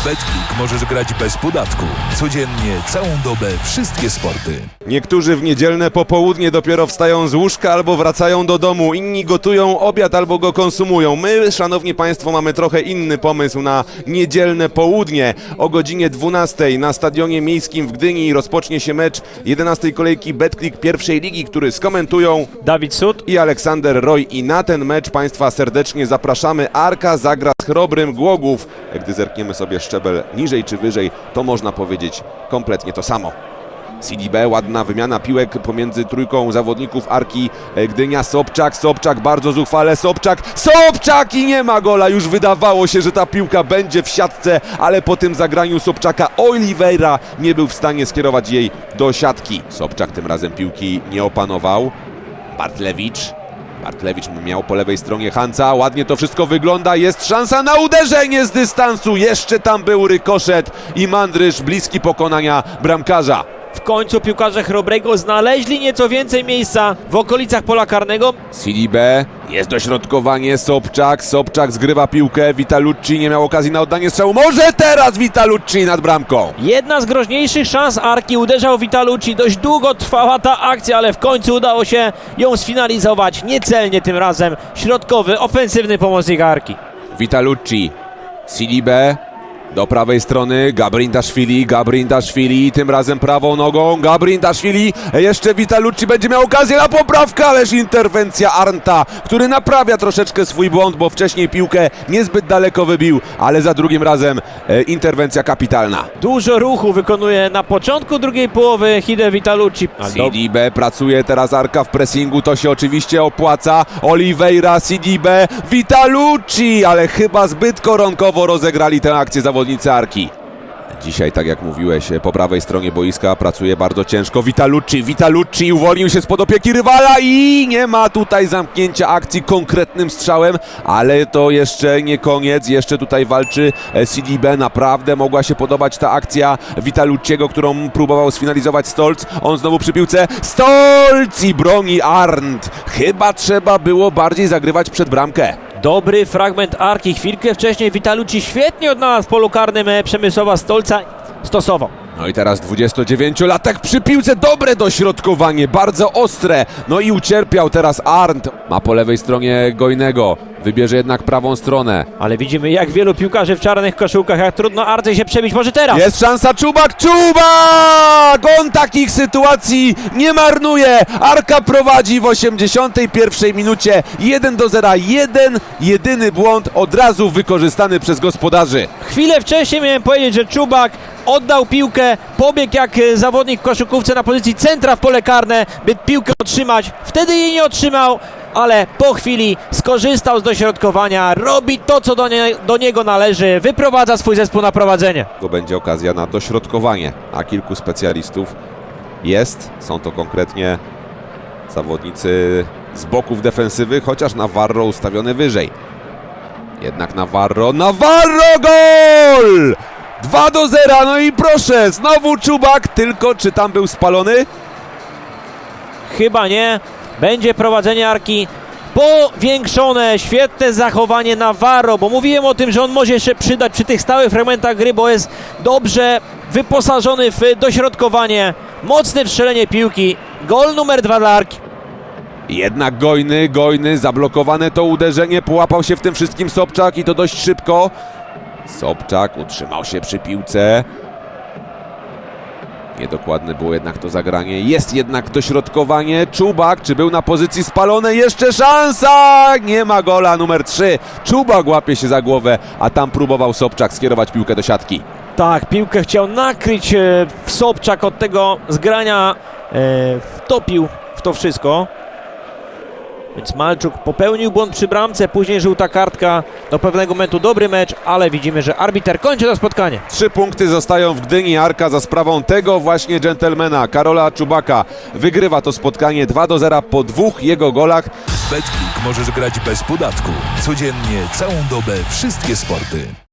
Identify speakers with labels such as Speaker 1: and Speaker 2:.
Speaker 1: W BetClick możesz grać bez podatku. Codziennie, całą dobę, wszystkie sporty.
Speaker 2: Niektórzy w niedzielne popołudnie dopiero wstają z łóżka albo wracają do domu, inni gotują obiad albo go konsumują. My, szanowni państwo, mamy trochę inny pomysł na niedzielne południe. O godzinie 12 na stadionie miejskim w Gdyni rozpocznie się mecz 11 kolejki BetClick pierwszej ligi, który skomentują
Speaker 3: Dawid Sud.
Speaker 2: i Aleksander Roy. I na ten mecz Państwa serdecznie zapraszamy. Arka zagra z Chrobrym Głogów. Gdy zerkniemy sobie szczebel niżej czy wyżej, to można powiedzieć kompletnie to samo. CDB, ładna wymiana piłek pomiędzy trójką zawodników Arki Gdynia, Sobczak, Sobczak bardzo zuchwale, Sobczak, Sobczak i nie ma gola, już wydawało się, że ta piłka będzie w siatce, ale po tym zagraniu Sobczaka Oliveira nie był w stanie skierować jej do siatki. Sobczak tym razem piłki nie opanował, Bartlewicz. Bartlewicz miał po lewej stronie Hanca. Ładnie to wszystko wygląda. Jest szansa na uderzenie z dystansu. Jeszcze tam był rykoszet i Mandrysz bliski pokonania bramkarza.
Speaker 3: W końcu piłkarze Chrobrego znaleźli nieco więcej miejsca w okolicach pola karnego.
Speaker 2: CDB. Jest dośrodkowanie. Sobczak. Sobczak zgrywa piłkę. Vitalucci nie miał okazji na oddanie strzału. Może teraz Vitalucci nad bramką.
Speaker 3: Jedna z groźniejszych szans Arki uderzał Vitalucci. Dość długo trwała ta akcja, ale w końcu udało się ją sfinalizować. Niecelnie tym razem. Środkowy, ofensywny pomocnik Arki.
Speaker 2: Vitalucci. CDB. Do prawej strony Gabrindaszwili, Gabrindaszwili, tym razem prawą nogą, Gabrindaszwili, jeszcze Vitalucci będzie miał okazję na poprawkę, ależ interwencja Arnta, który naprawia troszeczkę swój błąd, bo wcześniej piłkę niezbyt daleko wybił, ale za drugim razem e, interwencja kapitalna.
Speaker 3: Dużo ruchu wykonuje na początku drugiej połowy Hide Vitalucci.
Speaker 2: CDB pracuje teraz Arka w pressingu, to się oczywiście opłaca. Oliveira, CDB, Vitalucci, ale chyba zbyt koronkowo rozegrali tę akcję zawodnicy Arki. Dzisiaj, tak jak mówiłeś, po prawej stronie boiska pracuje bardzo ciężko Vitalucci. Vitalucci uwolnił się spod opieki rywala i nie ma tutaj zamknięcia akcji konkretnym strzałem, ale to jeszcze nie koniec. Jeszcze tutaj walczy e, CDB. Naprawdę mogła się podobać ta akcja Vitalucciego, którą próbował sfinalizować Stolz. On znowu przy piłce. Stolz i broni Arndt. Chyba trzeba było bardziej zagrywać przed bramkę.
Speaker 3: Dobry fragment Arki. Chwilkę wcześniej Vitalucci świetnie odnalazł w polu karnym e, Stolca. Stosował.
Speaker 2: No i teraz 29-latek przy piłce, dobre dośrodkowanie, bardzo ostre. No i ucierpiał teraz Arndt. Ma po lewej stronie Gojnego, wybierze jednak prawą stronę.
Speaker 3: Ale widzimy jak wielu piłkarzy w czarnych koszulkach, jak trudno Arce się przebić. Może teraz?
Speaker 2: Jest szansa Czubak, Czubak! On takich sytuacji nie marnuje. Arka prowadzi w 81 minucie 1 do 0. Jeden, jedyny błąd od razu wykorzystany przez gospodarzy.
Speaker 3: Chwilę wcześniej miałem powiedzieć, że Czubak oddał piłkę, pobiegł jak e, zawodnik w koszykówce na pozycji centra w pole karne, by piłkę otrzymać. Wtedy jej nie otrzymał, ale po chwili skorzystał z dośrodkowania, robi to, co do, nie, do niego należy, wyprowadza swój zespół na prowadzenie.
Speaker 2: Będzie okazja na dośrodkowanie, a kilku specjalistów jest. Są to konkretnie zawodnicy z boków defensywy, chociaż Navarro ustawiony wyżej. Jednak Navarro, Navarro gol! 2 do 0, no i proszę, znowu Czubak, tylko czy tam był spalony?
Speaker 3: Chyba nie. Będzie prowadzenie Arki powiększone. Świetne zachowanie Navarro, bo mówiłem o tym, że on może się przydać przy tych stałych fragmentach gry, bo jest dobrze wyposażony w dośrodkowanie. Mocne strzelenie piłki. Gol numer dwa dla Arki.
Speaker 2: Jednak Gojny, Gojny, zablokowane to uderzenie, połapał się w tym wszystkim Sobczak i to dość szybko. Sobczak utrzymał się przy piłce. Niedokładne było jednak to zagranie. Jest jednak dośrodkowanie. Czubak, czy był na pozycji spalone? Jeszcze szansa! Nie ma gola numer 3. Czubak łapie się za głowę, a tam próbował Sobczak skierować piłkę do siatki.
Speaker 3: Tak, piłkę chciał nakryć e, Sobczak od tego zgrania. E, wtopił w to wszystko. Więc Malczuk popełnił błąd przy bramce, później żółta kartka. Do pewnego momentu dobry mecz, ale widzimy, że arbiter kończy to spotkanie.
Speaker 2: Trzy punkty zostają w Gdyni. Arka za sprawą tego właśnie dżentelmena, Karola Czubaka. Wygrywa to spotkanie 2 do 0 po dwóch jego golach.
Speaker 1: W BetClick możesz grać bez podatku. Codziennie, całą dobę, wszystkie sporty.